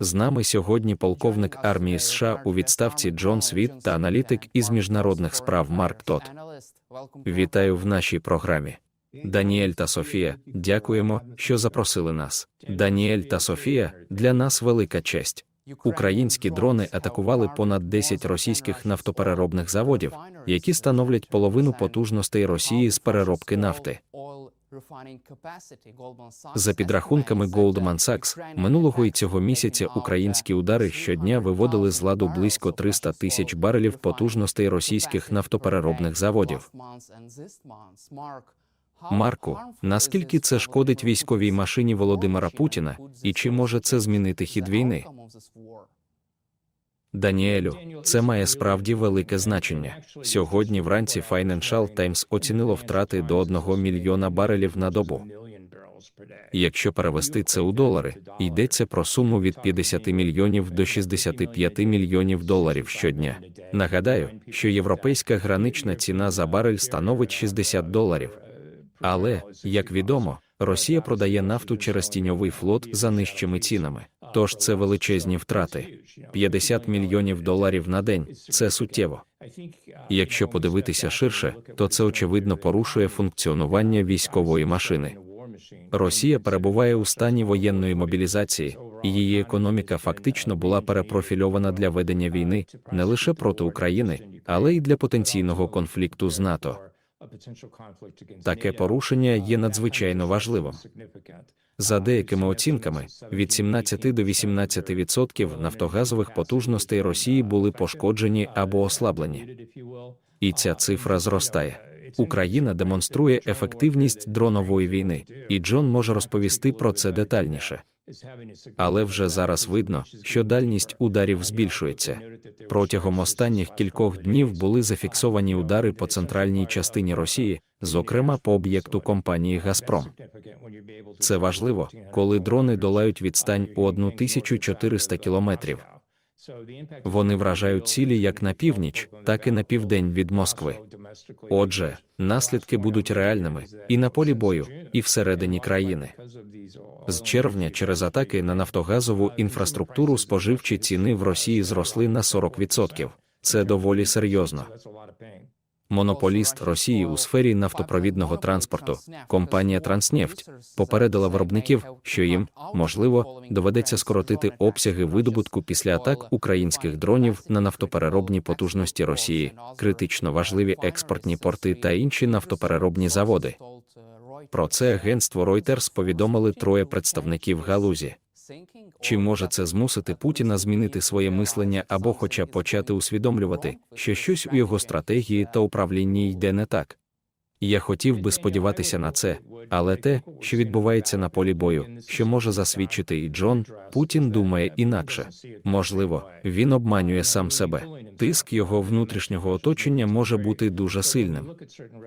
З нами сьогодні полковник армії США у відставці Джон Світ та аналітик із міжнародних справ Марк Тот. Вітаю в нашій програмі. Даніель та Софія, дякуємо, що запросили нас. Даніель та Софія для нас велика честь. Українські дрони атакували понад 10 російських нафтопереробних заводів, які становлять половину потужностей Росії з переробки нафти. За підрахунками Goldman Sachs, минулого і цього місяця українські удари щодня виводили з ладу близько 300 тисяч барелів потужностей російських нафтопереробних заводів. Марку, наскільки це шкодить військовій машині Володимира Путіна, і чи може це змінити хід війни? Даніелю, це має справді велике значення. Сьогодні вранці Financial Times оцінило втрати до 1 мільйона барелів на добу. Якщо перевести це у долари, йдеться про суму від 50 мільйонів до 65 мільйонів доларів щодня. Нагадаю, що європейська гранична ціна за барель становить 60 доларів. Але, як відомо, Росія продає нафту через тіньовий флот за нижчими цінами. Тож це величезні втрати. 50 мільйонів доларів на день це суттєво. Якщо подивитися ширше, то це очевидно порушує функціонування військової машини. Росія перебуває у стані воєнної мобілізації, і її економіка фактично була перепрофільована для ведення війни не лише проти України, але й для потенційного конфлікту з НАТО. Таке порушення є надзвичайно важливим. За деякими оцінками, від 17 до 18% нафтогазових потужностей Росії були пошкоджені або ослаблені. І ця цифра зростає. Україна демонструє ефективність дронової війни, і Джон може розповісти про це детальніше. Але вже зараз видно, що дальність ударів збільшується. Протягом останніх кількох днів були зафіксовані удари по центральній частині Росії, зокрема по об'єкту компанії Газпром. Це важливо, коли дрони долають відстань у 1400 кілометрів. Вони вражають цілі як на північ, так і на південь від Москви. Отже, наслідки будуть реальними і на полі бою, і всередині країни. З червня через атаки на нафтогазову інфраструктуру споживчі ціни в Росії зросли на 40%. Це доволі серйозно. Монополіст Росії у сфері нафтопровідного транспорту, компанія Транснефть, попередила виробників, що їм, можливо, доведеться скоротити обсяги видобутку після атак українських дронів на нафтопереробні потужності Росії, критично важливі експортні порти та інші нафтопереробні заводи. Про це агентство Reuters повідомили троє представників галузі. Чи може це змусити Путіна змінити своє мислення або хоча б почати усвідомлювати, що щось у його стратегії та управлінні йде не так? Я хотів би сподіватися на це, але те, що відбувається на полі бою, що може засвідчити і Джон, Путін думає інакше. Можливо, він обманює сам себе. Тиск його внутрішнього оточення може бути дуже сильним.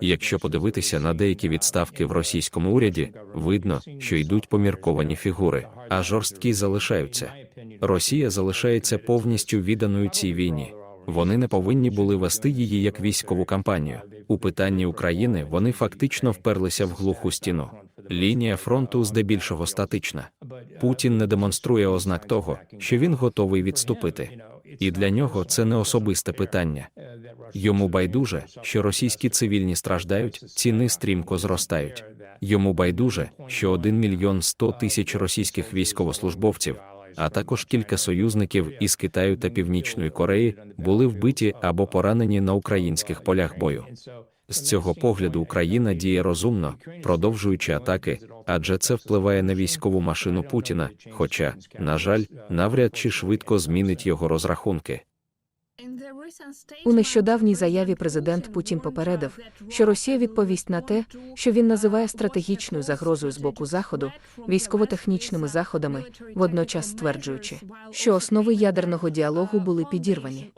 Якщо подивитися на деякі відставки в російському уряді, видно, що йдуть помірковані фігури, а жорсткі залишаються. Росія залишається повністю відданою цій війні. Вони не повинні були вести її як військову кампанію. У питанні України вони фактично вперлися в глуху стіну. Лінія фронту здебільшого статична. Путін не демонструє ознак того, що він готовий відступити. І для нього це не особисте питання. Йому байдуже, що російські цивільні страждають, ціни стрімко зростають. Йому байдуже, що 1 мільйон 100 тисяч російських військовослужбовців, а також кілька союзників із Китаю та Північної Кореї були вбиті або поранені на українських полях бою. З цього погляду Україна діє розумно, продовжуючи атаки, адже це впливає на військову машину Путіна. Хоча, на жаль, навряд чи швидко змінить його розрахунки. У нещодавній заяві президент Путін попередив, що Росія відповість на те, що він називає стратегічною загрозою з боку Заходу, військово-технічними заходами, водночас стверджуючи, що основи ядерного діалогу були підірвані.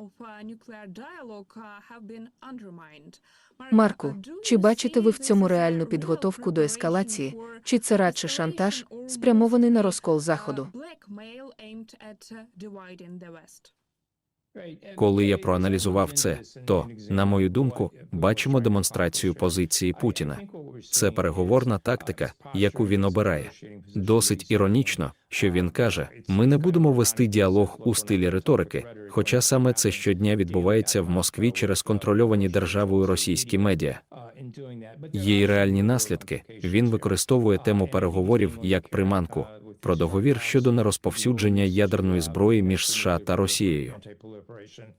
Марку, чи бачите ви в цьому реальну підготовку до ескалації, чи це радше шантаж, спрямований на розкол Заходу? Коли я проаналізував це, то, на мою думку, бачимо демонстрацію позиції Путіна. Це переговорна тактика, яку він обирає. Досить іронічно, що він каже: ми не будемо вести діалог у стилі риторики, хоча саме це щодня відбувається в Москві через контрольовані державою російські медіа. Є й реальні наслідки. Він використовує тему переговорів як приманку про договір щодо нерозповсюдження ядерної зброї між США та Росією.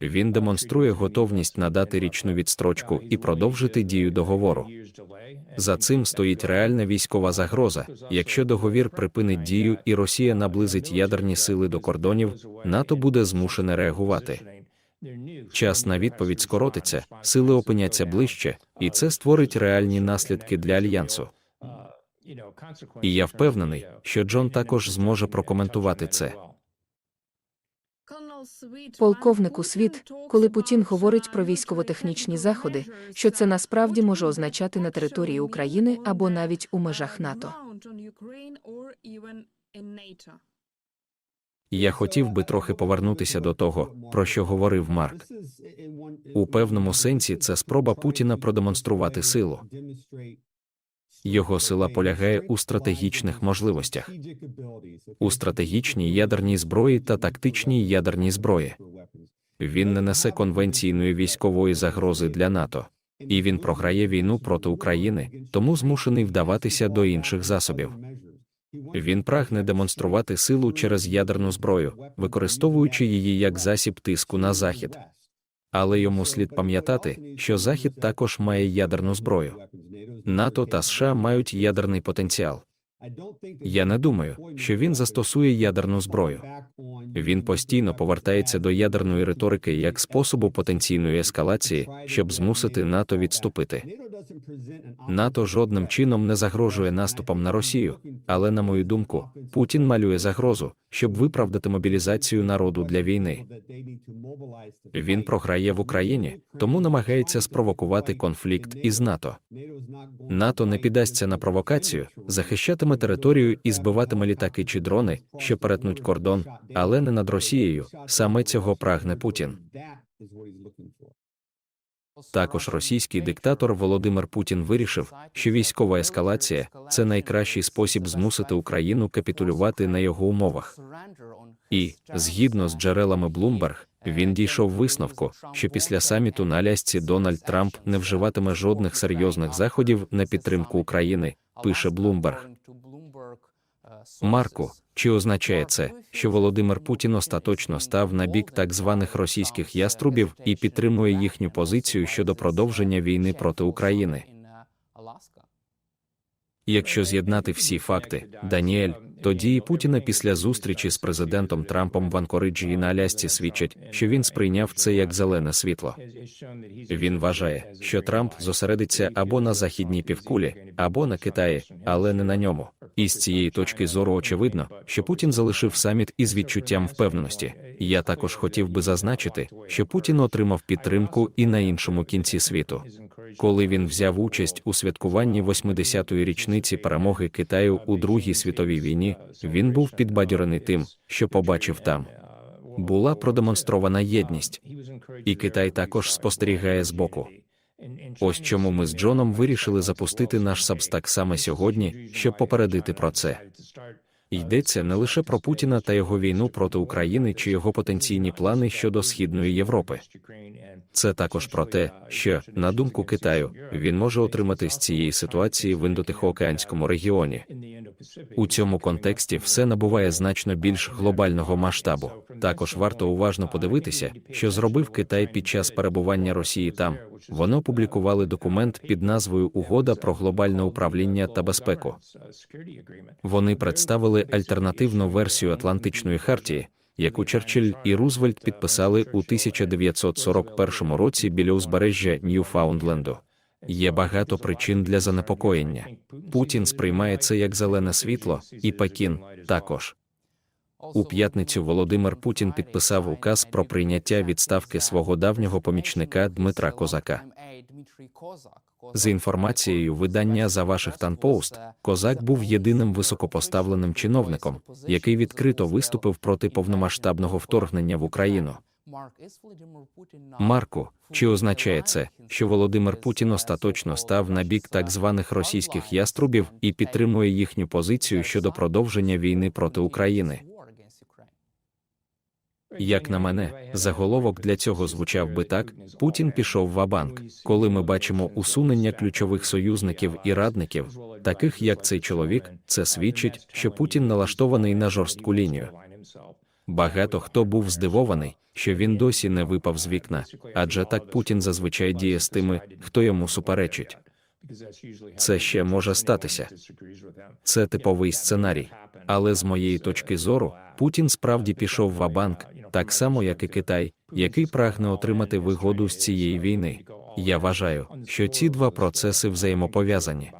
Він демонструє готовність надати річну відстрочку і продовжити дію договору. За цим стоїть реальна військова загроза. Якщо договір припинить дію і Росія наблизить ядерні сили до кордонів, НАТО буде змушене реагувати. Час на відповідь скоротиться, сили опиняться ближче, і це створить реальні наслідки для альянсу. І я впевнений, що Джон також зможе прокоментувати це. Полковнику світ, коли Путін говорить про військово-технічні заходи, що це насправді може означати на території України або навіть у межах НАТО. Я хотів би трохи повернутися до того, про що говорив Марк. У певному сенсі це спроба Путіна продемонструвати силу. Його сила полягає у стратегічних можливостях, у стратегічній ядерній зброї та тактичній ядерній зброї. Він не несе конвенційної військової загрози для НАТО, і він програє війну проти України, тому змушений вдаватися до інших засобів. Він прагне демонструвати силу через ядерну зброю, використовуючи її як засіб тиску на захід. Але йому слід пам'ятати, що Захід також має ядерну зброю. НАТО та США мають ядерний потенціал. Я не думаю, що він застосує ядерну зброю. Він постійно повертається до ядерної риторики як способу потенційної ескалації, щоб змусити НАТО відступити. НАТО жодним чином не загрожує наступом на Росію, але, на мою думку, Путін малює загрозу, щоб виправдати мобілізацію народу для війни. Він програє в Україні, тому намагається спровокувати конфлікт із НАТО. НАТО не піддасться на провокацію, захищатиме територію і збиватиме літаки чи дрони, що перетнуть кордон, але не над Росією. Саме цього прагне Путін. Також російський диктатор Володимир Путін вирішив, що військова ескалація це найкращий спосіб змусити Україну капітулювати на його умовах. І, згідно з джерелами Bloomberg, він дійшов висновку, що після саміту на Алясці Дональд Трамп не вживатиме жодних серйозних заходів на підтримку України, пише Блумберг. Марко, чи означає це, що Володимир Путін остаточно став на бік так званих російських яструбів і підтримує їхню позицію щодо продовження війни проти України? Якщо з'єднати всі факти, Даніель, то дії Путіна після зустрічі з президентом Трампом в Анкориджі і на Алясці свідчать, що він сприйняв це як зелене світло. Він вважає, що Трамп зосередиться або на західній півкулі, або на Китаї, але не на ньому. І з цієї точки зору очевидно, що Путін залишив саміт із відчуттям впевненості. Я також хотів би зазначити, що Путін отримав підтримку і на іншому кінці світу. Коли він взяв участь у святкуванні 80-ї річниці перемоги Китаю у Другій світовій війні, він був підбадьорений тим, що побачив там. Була продемонстрована єдність, і Китай також спостерігає збоку. Ось чому ми з Джоном вирішили запустити наш Сабстак саме сьогодні, щоб попередити про це. Йдеться не лише про Путіна та його війну проти України чи його потенційні плани щодо Східної Європи. Це також про те, що, на думку Китаю, він може отримати з цієї ситуації в індотихоокеанському регіоні. У цьому контексті все набуває значно більш глобального масштабу. Також варто уважно подивитися, що зробив Китай під час перебування Росії там. Вони опублікували документ під назвою Угода про глобальне управління та безпеку. Вони представили альтернативну версію Атлантичної хартії, яку Черчилль і Рузвельт підписали у 1941 році біля узбережжя Ньюфаундленду. Є багато причин для занепокоєння. Путін сприймає це як зелене світло, і Пекін також. У п'ятницю Володимир Путін підписав указ про прийняття відставки свого давнього помічника Дмитра Козака. За інформацією видання за Вашингтон Пост, Козак був єдиним високопоставленим чиновником, який відкрито виступив проти повномасштабного вторгнення в Україну. Марку, чи означає це, що Володимир Путін остаточно став на бік так званих російських яструбів і підтримує їхню позицію щодо продовження війни проти України? Як на мене, заголовок для цього звучав би так: Путін пішов в абанк. Коли ми бачимо усунення ключових союзників і радників, таких як цей чоловік, це свідчить, що Путін налаштований на жорстку лінію. Багато хто був здивований, що він досі не випав з вікна, адже так Путін зазвичай діє з тими, хто йому суперечить. Це ще може статися. Це типовий сценарій. Але з моєї точки зору, Путін справді пішов в абанк, так само як і Китай, який прагне отримати вигоду з цієї війни. Я вважаю, що ці два процеси взаємопов'язані.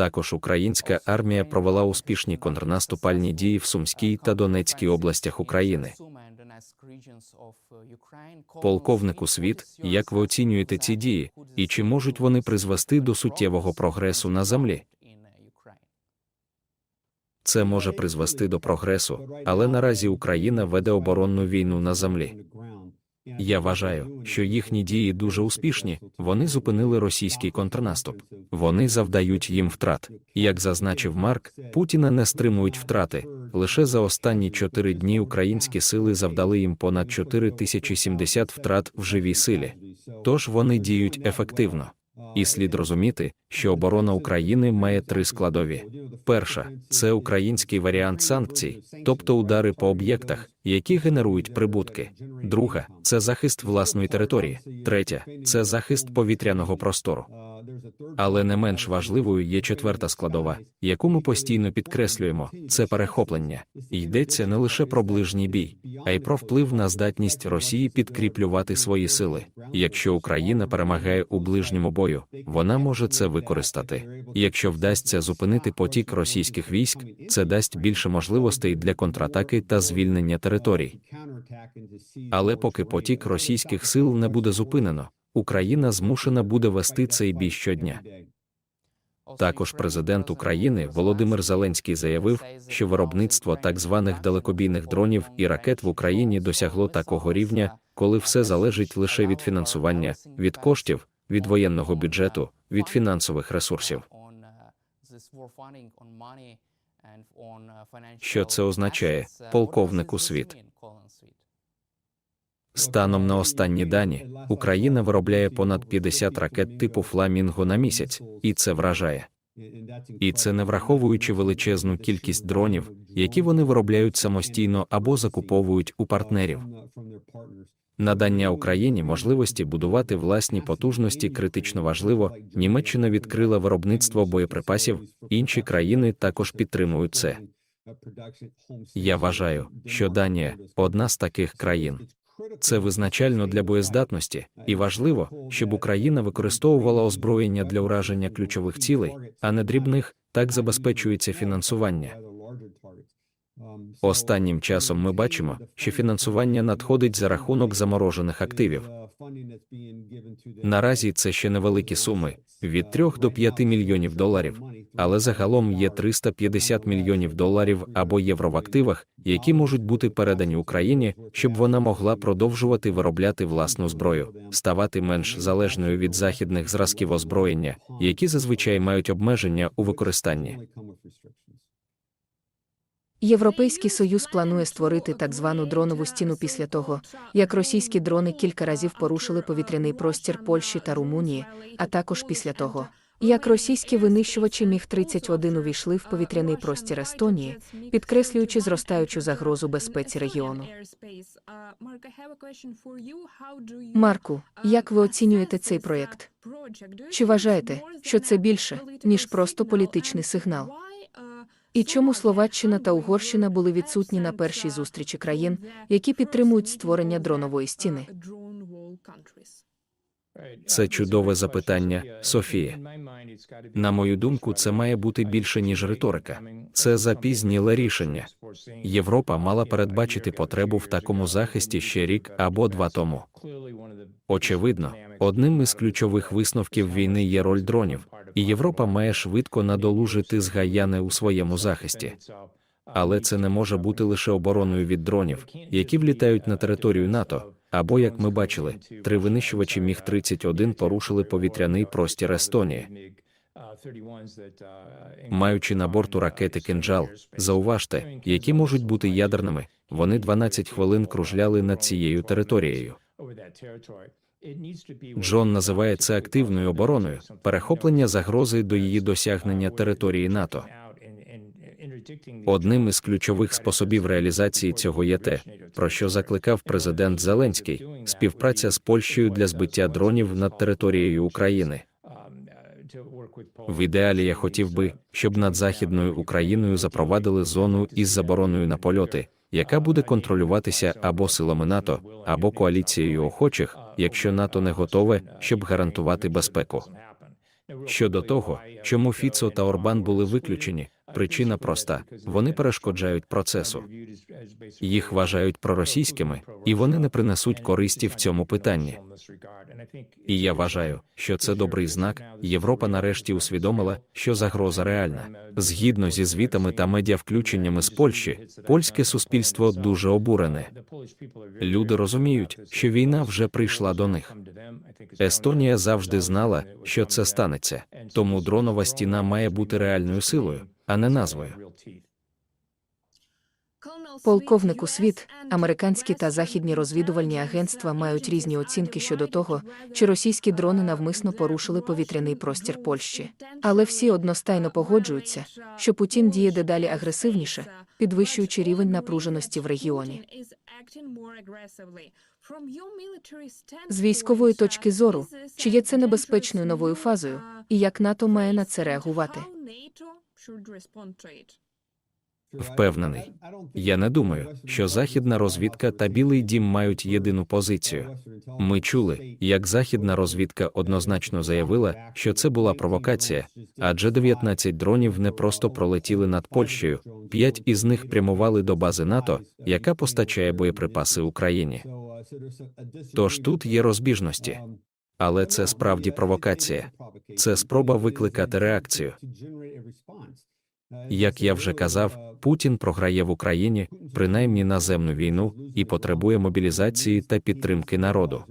Також українська армія провела успішні контрнаступальні дії в Сумській та Донецькій областях України. Полковнику світ, як ви оцінюєте ці дії, і чи можуть вони призвести до суттєвого прогресу на землі? Це може призвести до прогресу, але наразі Україна веде оборонну війну на землі. Я вважаю, що їхні дії дуже успішні. Вони зупинили російський контрнаступ. Вони завдають їм втрат. Як зазначив Марк, Путіна не стримують втрати. Лише за останні чотири дні українські сили завдали їм понад 4070 втрат в живій силі. Тож вони діють ефективно. І слід розуміти, що оборона України має три складові. Перша це український варіант санкцій, тобто удари по об'єктах, які генерують прибутки. Друга це захист власної території. Третя це захист повітряного простору. Але не менш важливою є четверта складова, яку ми постійно підкреслюємо, це перехоплення. Йдеться не лише про ближній бій, а й про вплив на здатність Росії підкріплювати свої сили. Якщо Україна перемагає у ближньому бою, вона може це використати. Якщо вдасться зупинити потік російських військ, це дасть більше можливостей для контратаки та звільнення територій. Але поки потік російських сил не буде зупинено, Україна змушена буде вести цей бій щодня. Також президент України Володимир Зеленський заявив, що виробництво так званих далекобійних дронів і ракет в Україні досягло такого рівня, коли все залежить лише від фінансування, від коштів, від воєнного бюджету, від фінансових ресурсів. Що це означає, полковнику світ? Станом на останні дані, Україна виробляє понад 50 ракет типу Фламінго на місяць, і це вражає. І це не враховуючи величезну кількість дронів, які вони виробляють самостійно або закуповують у партнерів. Надання Україні можливості будувати власні потужності критично важливо. Німеччина відкрила виробництво боєприпасів, інші країни також підтримують це. Я вважаю, що Данія одна з таких країн. Це визначально для боєздатності, і важливо, щоб Україна використовувала озброєння для ураження ключових цілей, а не дрібних, так забезпечується фінансування. Останнім часом ми бачимо, що фінансування надходить за рахунок заморожених активів. Наразі це ще невеликі суми від 3 до 5 мільйонів доларів, але загалом є 350 мільйонів доларів або євро в активах, які можуть бути передані Україні, щоб вона могла продовжувати виробляти власну зброю, ставати менш залежною від західних зразків озброєння, які зазвичай мають обмеження у використанні. Європейський союз планує створити так звану дронову стіну після того, як російські дрони кілька разів порушили повітряний простір Польщі та Румунії, а також після того, як російські винищувачі міг 31 увійшли в повітряний простір Естонії, підкреслюючи зростаючу загрозу безпеці регіону. Марку, як ви оцінюєте цей проєкт? Чи вважаєте, що це більше ніж просто політичний сигнал? І чому Словаччина та Угорщина були відсутні на першій зустрічі країн, які підтримують створення дронової стіни? Це чудове запитання, Софія. На мою думку, це має бути більше ніж риторика. Це запізніле рішення. Європа мала передбачити потребу в такому захисті ще рік або два тому. Очевидно, одним із ключових висновків війни є роль дронів, і Європа має швидко надолужити згаяне у своєму захисті. Але це не може бути лише обороною від дронів, які влітають на територію НАТО. Або, як ми бачили, три винищувачі міг 31 порушили повітряний простір Естонії. Маючи на борту ракети кинджал, зауважте, які можуть бути ядерними. Вони 12 хвилин кружляли над цією територією. Джон називає це активною обороною, перехоплення загрози до її досягнення території НАТО. Одним із ключових способів реалізації цього є те, про що закликав президент Зеленський співпраця з Польщею для збиття дронів над територією України. В ідеалі я хотів би, щоб над Західною Україною запровадили зону із забороною на польоти, яка буде контролюватися або силами НАТО, або коаліцією охочих, якщо НАТО не готове, щоб гарантувати безпеку. Щодо того, чому Фіцо та Орбан були виключені, причина проста: вони перешкоджають процесу. Їх вважають проросійськими, і вони не принесуть користі в цьому питанні. І я вважаю, що це добрий знак. Європа нарешті усвідомила, що загроза реальна. Згідно зі звітами та медіавключеннями з Польщі, польське суспільство дуже обурене. Люди розуміють, що війна вже прийшла до них. Естонія завжди знала, що це станеться, тому дронова стіна має бути реальною силою, а не назвою. Полковнику світ, американські та західні розвідувальні агентства мають різні оцінки щодо того, чи російські дрони навмисно порушили повітряний простір Польщі. Але всі одностайно погоджуються, що Путін діє дедалі агресивніше, підвищуючи рівень напруженості в регіоні. З військової точки зору, чи є це небезпечною новою фазою, і як НАТО має на це реагувати? Впевнений. Я не думаю, що західна розвідка та Білий дім мають єдину позицію. Ми чули, як західна розвідка однозначно заявила, що це була провокація, адже 19 дронів не просто пролетіли над Польщею, п'ять із них прямували до бази НАТО, яка постачає боєприпаси Україні. Тож тут є розбіжності. Але це справді провокація. Це спроба викликати реакцію. Як я вже казав, Путін програє в Україні, принаймні наземну війну, і потребує мобілізації та підтримки народу.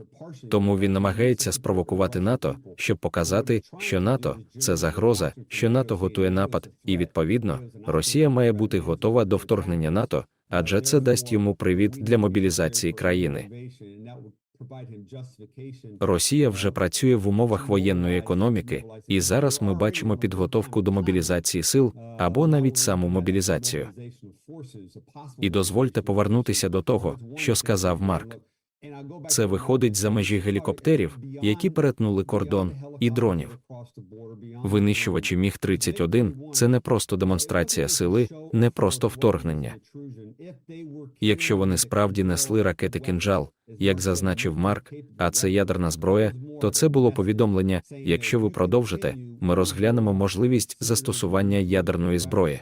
Тому він намагається спровокувати НАТО, щоб показати, що НАТО це загроза, що НАТО готує напад, і відповідно Росія має бути готова до вторгнення НАТО, адже це дасть йому привід для мобілізації країни. Росія вже працює в умовах воєнної економіки, і зараз ми бачимо підготовку до мобілізації сил або навіть саму мобілізацію. І дозвольте повернутися до того, що сказав Марк. Це виходить за межі гелікоптерів, які перетнули кордон, і дронів. Винищувачі міг 31 це не просто демонстрація сили, не просто вторгнення. Якщо вони справді несли ракети кинджал, як зазначив Марк, а це ядерна зброя, то це було повідомлення. Якщо ви продовжите, ми розглянемо можливість застосування ядерної зброї.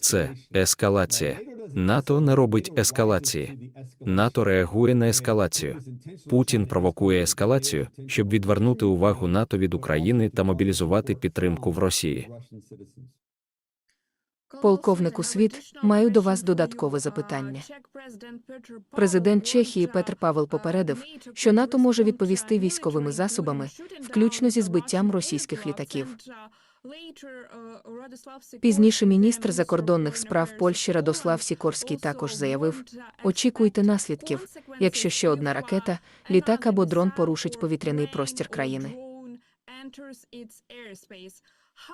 Це ескалація. НАТО не робить ескалації. НАТО реагує на ескалацію. Путін провокує ескалацію, щоб відвернути увагу НАТО від України та мобілізувати підтримку в Росії. Полковнику світ, маю до вас додаткове запитання. Президент Чехії Петр Павел попередив, що НАТО може відповісти військовими засобами, включно зі збиттям російських літаків. Пізніше міністр закордонних справ Польщі Радослав Сікорський також заявив: очікуйте наслідків, якщо ще одна ракета, літак або дрон порушить повітряний простір країни.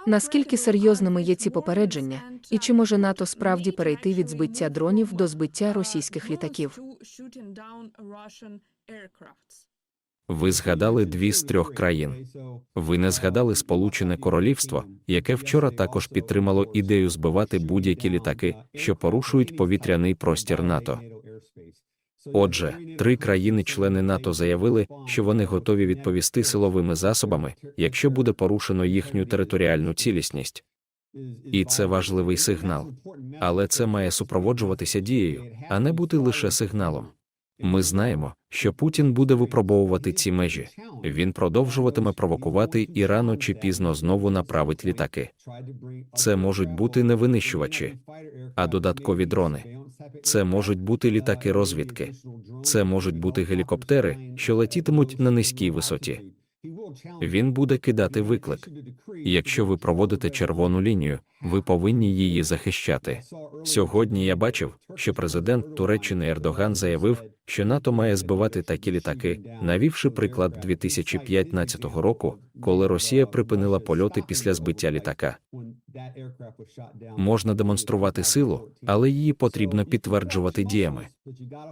Наскільки серйозними є ці попередження, і чи може НАТО справді перейти від збиття дронів до збиття російських літаків? Ви згадали дві з трьох країн. Ви не згадали Сполучене Королівство, яке вчора також підтримало ідею збивати будь-які літаки, що порушують повітряний простір НАТО. Отже, три країни-члени НАТО заявили, що вони готові відповісти силовими засобами, якщо буде порушено їхню територіальну цілісність. І це важливий сигнал. Але це має супроводжуватися дією, а не бути лише сигналом. Ми знаємо, що Путін буде випробовувати ці межі. Він продовжуватиме провокувати і рано чи пізно знову направить літаки. Це можуть бути не винищувачі, а додаткові дрони. Це можуть бути літаки розвідки. Це можуть бути гелікоптери, що летітимуть на низькій висоті. Він буде кидати виклик. Якщо ви проводите червону лінію, ви повинні її захищати. Сьогодні я бачив, що президент Туреччини Ердоган заявив, що НАТО має збивати такі літаки, навівши приклад 2015 року, коли Росія припинила польоти після збиття літака. Можна демонструвати силу, але її потрібно підтверджувати діями.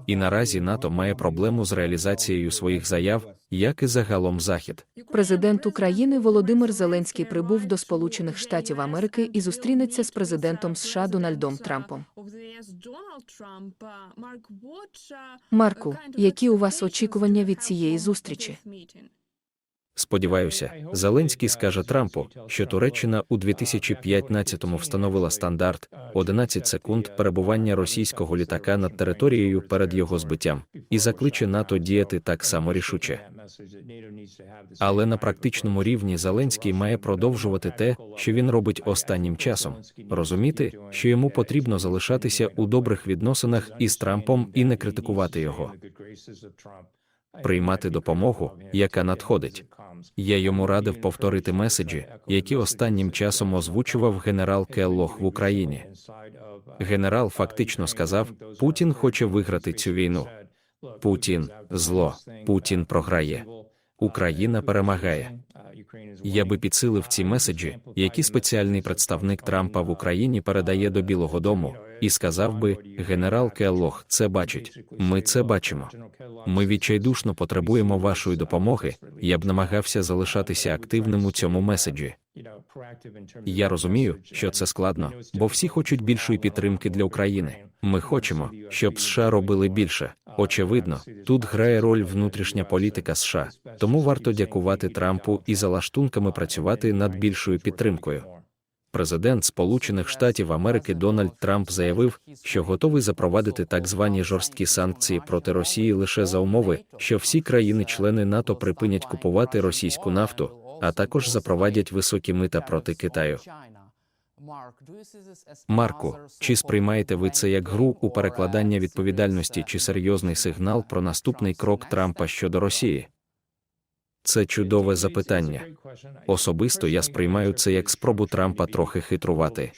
І наразі НАТО має проблему з реалізацією своїх заяв, як і загалом Захід. Президент України Володимир Зеленський прибув до Сполучених Штатів Америки і зустрінеться з президентом США Дональдом Трампом. Марку, які у вас очікування від цієї зустрічі? Сподіваюся, Зеленський скаже Трампу, що Туреччина у 2015-му встановила стандарт 11 секунд перебування російського літака над територією перед його збиттям, і закличе НАТО діяти так само рішуче. Але на практичному рівні Зеленський має продовжувати те, що він робить останнім часом, розуміти, що йому потрібно залишатися у добрих відносинах із Трампом і не критикувати його, приймати допомогу, яка надходить. Я йому радив повторити меседжі, які останнім часом озвучував генерал Келлох в Україні. Генерал фактично сказав: Путін хоче виграти цю війну. Путін зло, Путін програє. Україна перемагає. Я би підсилив ці меседжі, які спеціальний представник Трампа в Україні передає до Білого Дому, і сказав би: генерал Келлох це бачить. Ми це бачимо. Ми відчайдушно потребуємо вашої допомоги. Я б намагався залишатися активним у цьому меседжі. Я розумію, що це складно, бо всі хочуть більшої підтримки для України. Ми хочемо, щоб США робили більше. Очевидно, тут грає роль внутрішня політика США, тому варто дякувати Трампу і за лаштунками працювати над більшою підтримкою. Президент Сполучених Штатів Америки Дональд Трамп заявив, що готовий запровадити так звані жорсткі санкції проти Росії лише за умови, що всі країни-члени НАТО припинять купувати російську нафту, а також запровадять високі мита проти Китаю. Марку, чи сприймаєте ви це як гру у перекладання відповідальності чи серйозний сигнал про наступний крок Трампа щодо Росії? Це чудове запитання. Особисто я сприймаю це як спробу Трампа трохи хитрувати.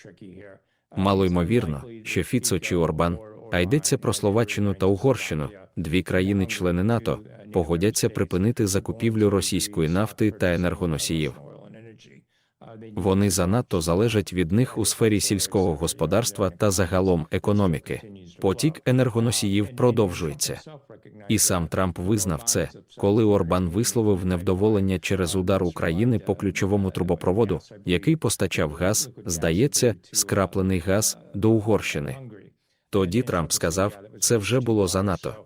Мало ймовірно, що Фіцо чи Орбан, а йдеться про Словаччину та Угорщину, дві країни-члени НАТО, погодяться припинити закупівлю російської нафти та енергоносіїв. Вони занадто залежать від них у сфері сільського господарства та загалом економіки. Потік енергоносіїв продовжується. І сам Трамп визнав це, коли Орбан висловив невдоволення через удар України по ключовому трубопроводу, який постачав газ, здається, скраплений газ до Угорщини. Тоді Трамп сказав, це вже було занадто.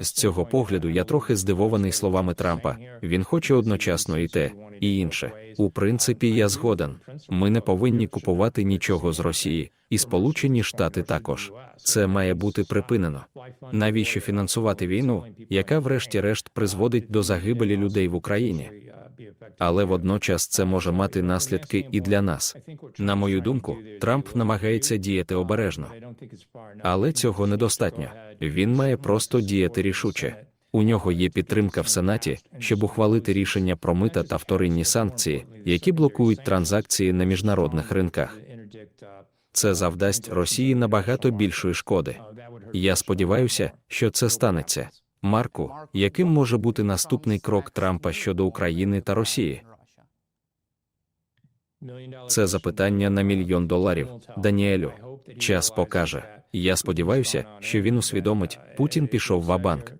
З цього погляду я трохи здивований словами Трампа. Він хоче одночасно і те, і інше. У принципі, я згоден. Ми не повинні купувати нічого з Росії, і Сполучені Штати також. Це має бути припинено. Навіщо фінансувати війну, яка, врешті-решт, призводить до загибелі людей в Україні? Але водночас це може мати наслідки і для нас. На мою думку, Трамп намагається діяти обережно, але цього недостатньо. Він має просто діяти рішуче. У нього є підтримка в Сенаті, щоб ухвалити рішення про мита та вторинні санкції, які блокують транзакції на міжнародних ринках. Це завдасть Росії набагато більшої шкоди. Я сподіваюся, що це станеться. Марку, яким може бути наступний крок Трампа щодо України та Росії? Це запитання на мільйон доларів. Даніелю, час покаже. Я сподіваюся, що він усвідомить, Путін пішов в банк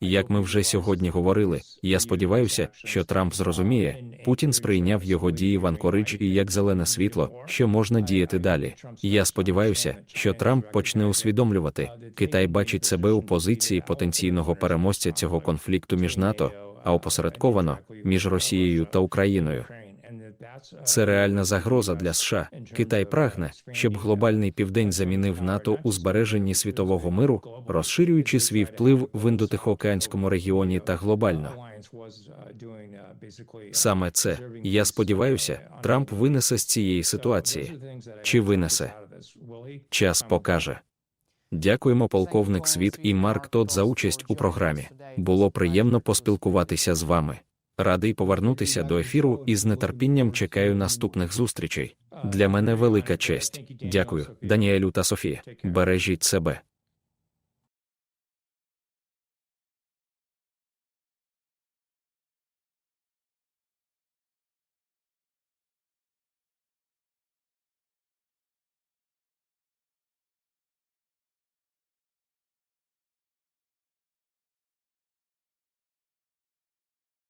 Як ми вже сьогодні говорили, я сподіваюся, що Трамп зрозуміє, Путін сприйняв його дії в Анкоридж і як зелене світло, що можна діяти далі. Я сподіваюся, що Трамп почне усвідомлювати, Китай бачить себе у позиції потенційного переможця цього конфлікту між НАТО, а опосередковано між Росією та Україною. Це реальна загроза для США. Китай прагне, щоб глобальний південь замінив НАТО у збереженні світового миру, розширюючи свій вплив в індотихоокеанському регіоні та глобально. Саме це, я сподіваюся, Трамп винесе з цієї ситуації. Чи винесе? Час покаже. Дякуємо, полковник Світ і Марк Тот за участь у програмі. Було приємно поспілкуватися з вами. Радий повернутися до ефіру і з нетерпінням чекаю наступних зустрічей. Для мене велика честь. Дякую, Даніелю та Софія. Бережіть себе.